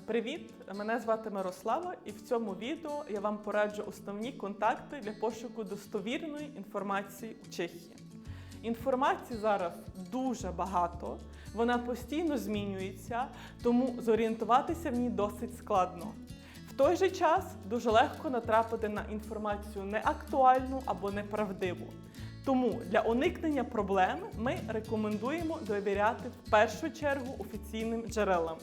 Привіт! Мене звати Мирослава, і в цьому відео я вам пораджу основні контакти для пошуку достовірної інформації у Чехії. Інформації зараз дуже багато, вона постійно змінюється, тому зорієнтуватися в ній досить складно. В той же час дуже легко натрапити на інформацію неактуальну або неправдиву. Тому для уникнення проблем ми рекомендуємо довіряти в першу чергу офіційним джерелам.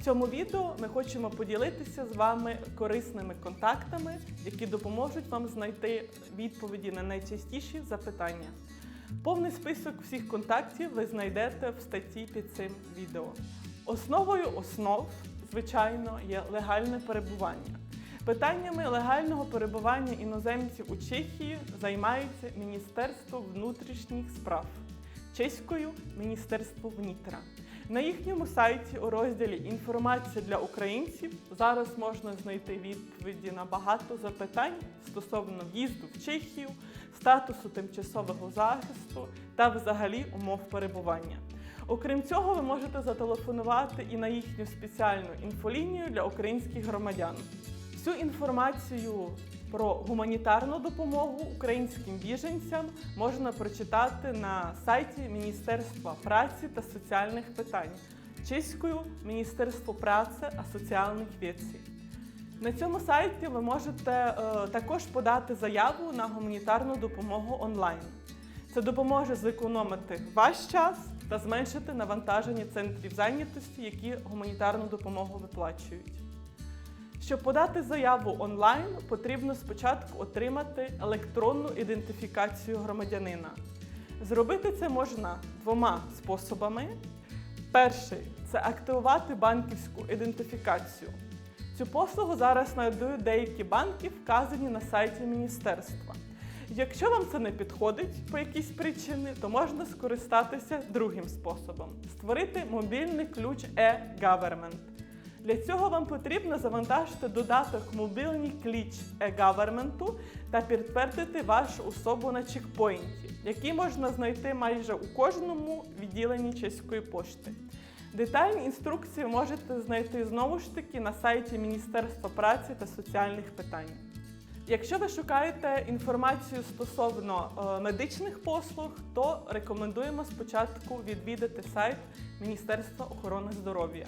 В цьому відео ми хочемо поділитися з вами корисними контактами, які допоможуть вам знайти відповіді на найчастіші запитання. Повний список всіх контактів ви знайдете в статті під цим відео. Основою основ, звичайно, є легальне перебування. Питаннями легального перебування іноземців у Чехії займається Міністерство внутрішніх справ чеською Міністерство внітра. На їхньому сайті у розділі Інформація для українців зараз можна знайти відповіді на багато запитань стосовно в'їзду в Чехію, статусу тимчасового захисту та взагалі умов перебування. Окрім цього, ви можете зателефонувати і на їхню спеціальну інфолінію для українських громадян. Всю інформацію про гуманітарну допомогу українським біженцям можна прочитати на сайті Міністерства праці та соціальних питань чеською Міністерство праці та соціальних вєцій. На цьому сайті ви можете е, також подати заяву на гуманітарну допомогу онлайн. Це допоможе зекономити ваш час та зменшити навантаження центрів зайнятості, які гуманітарну допомогу виплачують. Щоб подати заяву онлайн, потрібно спочатку отримати електронну ідентифікацію громадянина. Зробити це можна двома способами. Перший це активувати банківську ідентифікацію. Цю послугу зараз надають деякі банки, вказані на сайті міністерства. Якщо вам це не підходить по якійсь причині, то можна скористатися другим способом створити мобільний ключ e-Government. Для цього вам потрібно завантажити додаток Мобільний ключ e-Government та підтвердити вашу особу на чекпоінті, який можна знайти майже у кожному відділенні чеської пошти. Детальні інструкції можете знайти знову ж таки на сайті Міністерства праці та соціальних питань. Якщо ви шукаєте інформацію стосовно е, медичних послуг, то рекомендуємо спочатку відвідати сайт Міністерства охорони здоров'я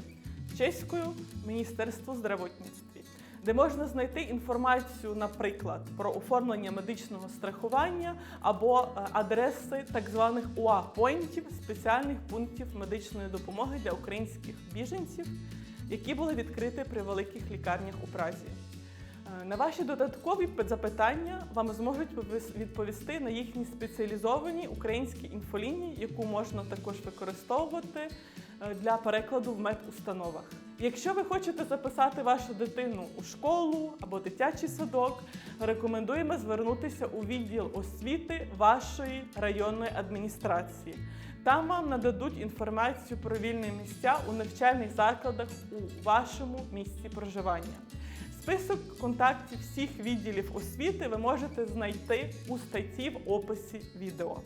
чеською Міністерство здравотництві, де можна знайти інформацію, наприклад, про оформлення медичного страхування або е, адреси так званих УА-поінтів, спеціальних пунктів медичної допомоги для українських біженців, які були відкриті при великих лікарнях у Празі. Е, На ваші додаткові запитання вам зможуть відповісти на їхні спеціалізовані українські інфолінії, яку можна також використовувати для перекладу в медустановах. Якщо ви хочете записати вашу дитину у школу або дитячий садок, рекомендуємо звернутися у відділ освіти вашої районної адміністрації. Там вам нададуть інформацію про вільні місця у навчальних закладах у вашому місці проживання. Список контактів всіх відділів освіти ви можете знайти у статті в описі відео.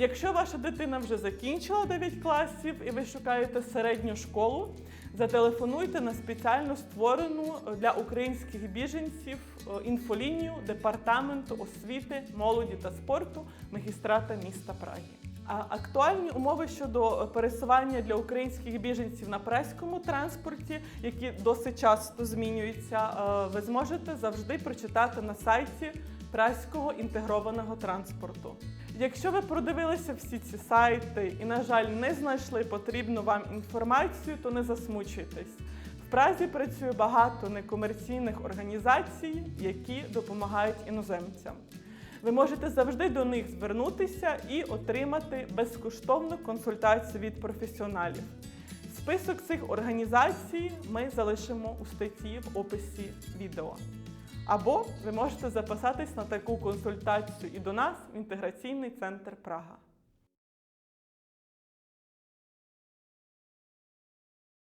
Якщо ваша дитина вже закінчила 9 класів і ви шукаєте середню школу, зателефонуйте на спеціально створену для українських біженців е, інфолінію Департаменту освіти, молоді та спорту магістрата міста Праги. Актуальні умови щодо пересування для українських біженців на преському транспорті, які досить часто змінюються, е, ви зможете завжди прочитати на сайті Праського інтегрованого транспорту. Якщо ви продивилися всі ці сайти і, на жаль, не знайшли потрібну вам інформацію, то не засмучуйтесь. В Празі працює багато некомерційних організацій, які допомагають іноземцям. Ви можете завжди до них звернутися і отримати безкоштовну консультацію від професіоналів. Список цих організацій ми залишимо у статті в описі відео. Або ви можете записатись на таку консультацію і до нас в інтеграційний центр Прага.